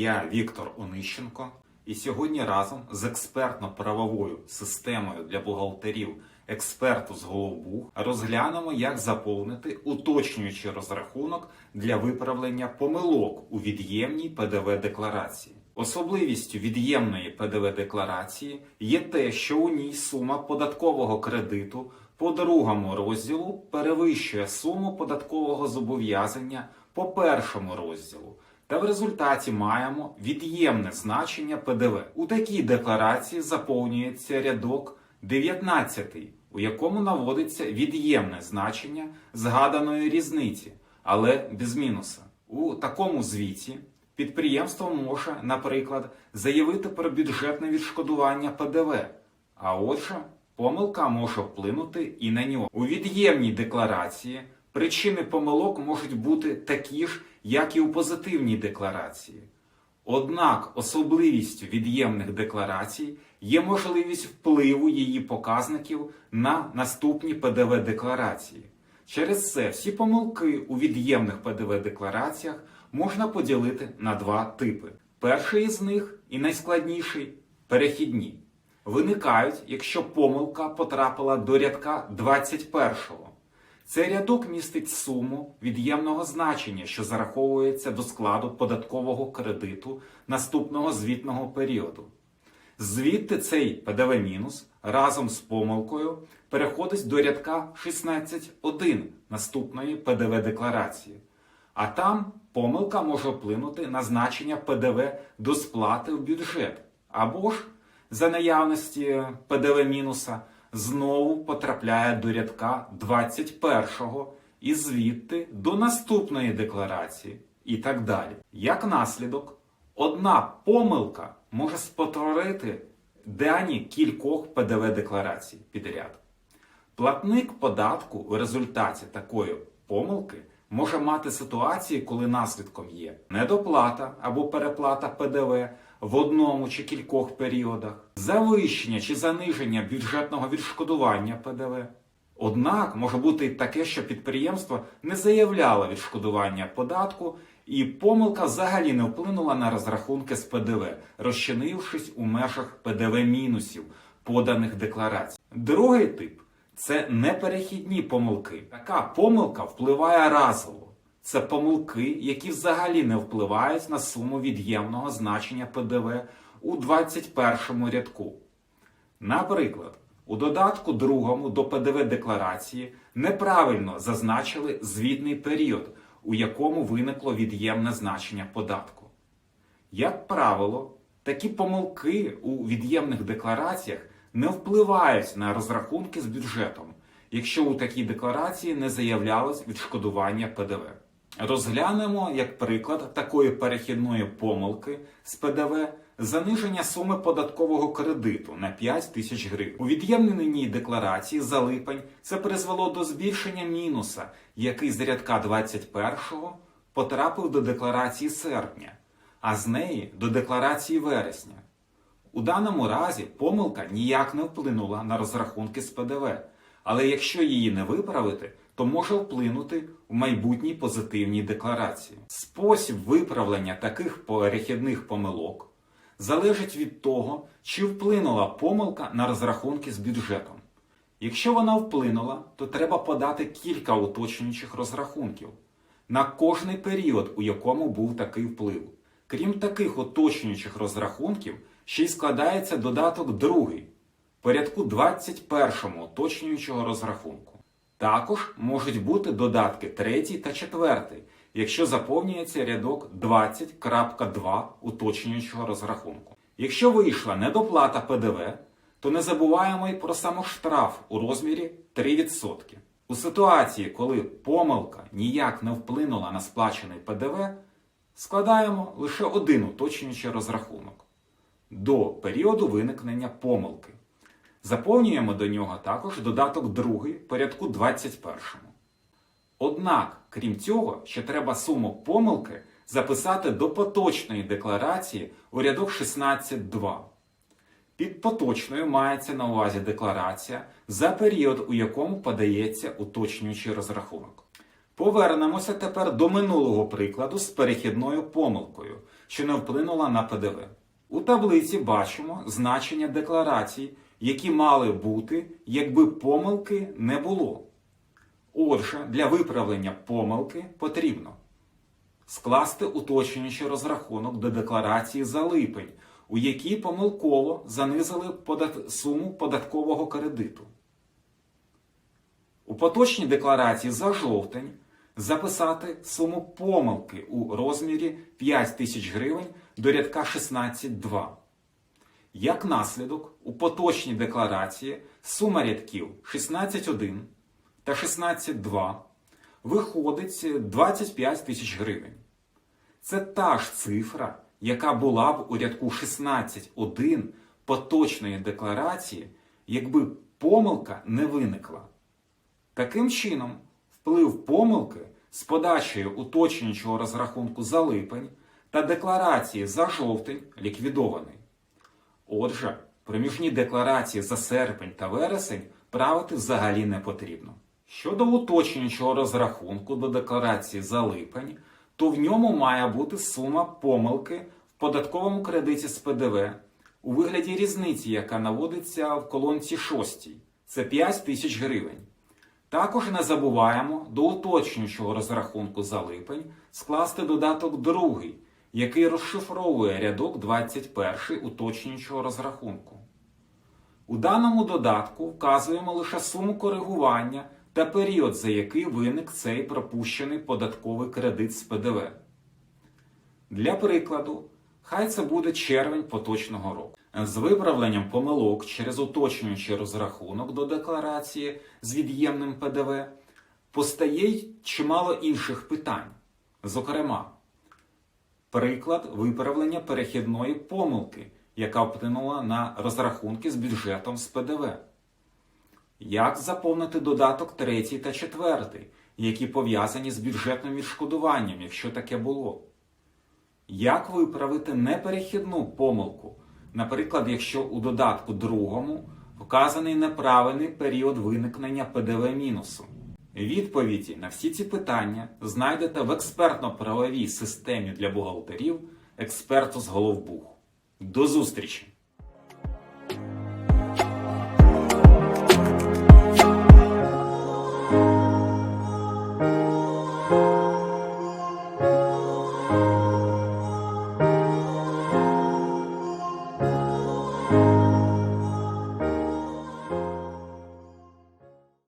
Я Віктор Онищенко, і сьогодні разом з експертно-правовою системою для бухгалтерів експерту з Головбух розглянемо, як заповнити уточнюючий розрахунок для виправлення помилок у від'ємній ПДВ декларації. Особливістю від'ємної ПДВ декларації є те, що у ній сума податкового кредиту по другому розділу перевищує суму податкового зобов'язання по першому розділу. Та в результаті маємо від'ємне значення ПДВ. У такій декларації заповнюється рядок 19, у якому наводиться від'ємне значення згаданої різниці, але без мінуса. У такому звіті підприємство може, наприклад, заявити про бюджетне відшкодування ПДВ, а отже, помилка може вплинути і на нього. У від'ємній декларації причини помилок можуть бути такі ж, як і у позитивній декларації. Однак особливістю від'ємних декларацій є можливість впливу її показників на наступні ПДВ декларації. Через це всі помилки у від'ємних ПДВ деклараціях можна поділити на два типи. Перший із них і найскладніший перехідні. Виникають, якщо помилка потрапила до рядка 21-го. Цей рядок містить суму від'ємного значення, що зараховується до складу податкового кредиту наступного звітного періоду. Звідти цей ПДВ мінус разом з помилкою переходить до рядка 16.1 наступної ПДВ декларації. А там помилка може вплинути на значення ПДВ до сплати в бюджет. Або ж за наявності ПДВ мінуса знову потрапляє до рядка 21-го і звідти до наступної декларації і так далі. Як наслідок, одна помилка може спотворити дані кількох ПДВ декларацій підряд. Платник податку у результаті такої помилки може мати ситуації, коли наслідком є недоплата або переплата ПДВ в одному чи кількох періодах, завищення чи заниження бюджетного відшкодування ПДВ. Однак може бути і таке, що підприємство не заявляло відшкодування податку, і помилка взагалі не вплинула на розрахунки з ПДВ, розчинившись у межах ПДВ мінусів поданих декларацій. Другий тип це неперехідні помилки. Така помилка впливає разово. Це помилки, які взагалі не впливають на суму від'ємного значення ПДВ у 21 рядку. Наприклад, у додатку другому до ПДВ декларації неправильно зазначили звітний період, у якому виникло від'ємне значення податку. Як правило, такі помилки у від'ємних деклараціях не впливають на розрахунки з бюджетом, якщо у такій декларації не заявлялось відшкодування ПДВ. Розглянемо як приклад такої перехідної помилки з ПДВ заниження суми податкового кредиту на 5 тисяч гривень. У від'ємненій декларації за липень це призвело до збільшення мінуса, який з рядка 21-го потрапив до декларації серпня, а з неї до декларації вересня. У даному разі помилка ніяк не вплинула на розрахунки з ПДВ, але якщо її не виправити, то може вплинути в майбутній позитивній декларації. Спосіб виправлення таких перехідних помилок залежить від того, чи вплинула помилка на розрахунки з бюджетом. Якщо вона вплинула, то треба подати кілька уточнюючих розрахунків на кожний період, у якому був такий вплив. Крім таких уточнюючих розрахунків, ще й складається додаток другий, порядку 21 уточнюючого розрахунку. Також можуть бути додатки 3 та 4, якщо заповнюється рядок 20.2 уточнюючого розрахунку. Якщо вийшла недоплата ПДВ, то не забуваємо й про самоштраф у розмірі 3%. У ситуації, коли помилка ніяк не вплинула на сплачений ПДВ, складаємо лише один уточнюючий розрахунок до періоду виникнення помилки. Заповнюємо до нього також додаток другий порядку 21. Однак, крім цього, ще треба суму помилки записати до поточної декларації у рядок 16.2. Під поточною мається на увазі декларація за період, у якому подається уточнюючий розрахунок. Повернемося тепер до минулого прикладу з перехідною помилкою. що не вплинула на ПДВ. У таблиці бачимо значення декларацій, які мали бути, якби помилки не було. Отже, для виправлення помилки потрібно скласти уточнюючий розрахунок до декларації за липень, у якій помилково занизили подат- суму податкового кредиту. У поточній декларації за жовтень записати суму помилки у розмірі 5 тисяч гривень до рядка 16.2. Як наслідок, у поточній декларації сума рядків 16.1 та 16.2 виходить 25 тисяч гривень. Це та ж цифра, яка була б у рядку 16.1 поточної декларації, якби помилка не виникла. Таким чином, вплив помилки з подачею уточнюючого розрахунку за липень та декларації за жовтень ліквідований. Отже, проміжні декларації за серпень та вересень правити взагалі не потрібно. Щодо уточнюючого розрахунку до декларації за липень, то в ньому має бути сума помилки в податковому кредиті з ПДВ у вигляді різниці, яка наводиться в колонці 6. Це 5 тисяч гривень. Також не забуваємо до уточнюючого розрахунку за липень скласти додаток другий, який розшифровує рядок 21 уточнюючого розрахунку. У даному додатку вказуємо лише суму коригування та період, за який виник цей пропущений податковий кредит з ПДВ. Для прикладу, хай це буде червень поточного року. З виправленням помилок через уточнюючий розрахунок до декларації з від'ємним ПДВ постає й чимало інших питань. Зокрема, приклад виправлення перехідної помилки, яка вплинула на розрахунки з бюджетом з ПДВ. Як заповнити додаток третій та четвертий, які пов'язані з бюджетним відшкодуванням, якщо таке було? Як виправити неперехідну помилку, наприклад, якщо у додатку другому вказаний неправильний період виникнення ПДВ мінусу? Відповіді на всі ці питання знайдете в експертно-правовій системі для бухгалтерів експерту з Головбух. До зустрічі!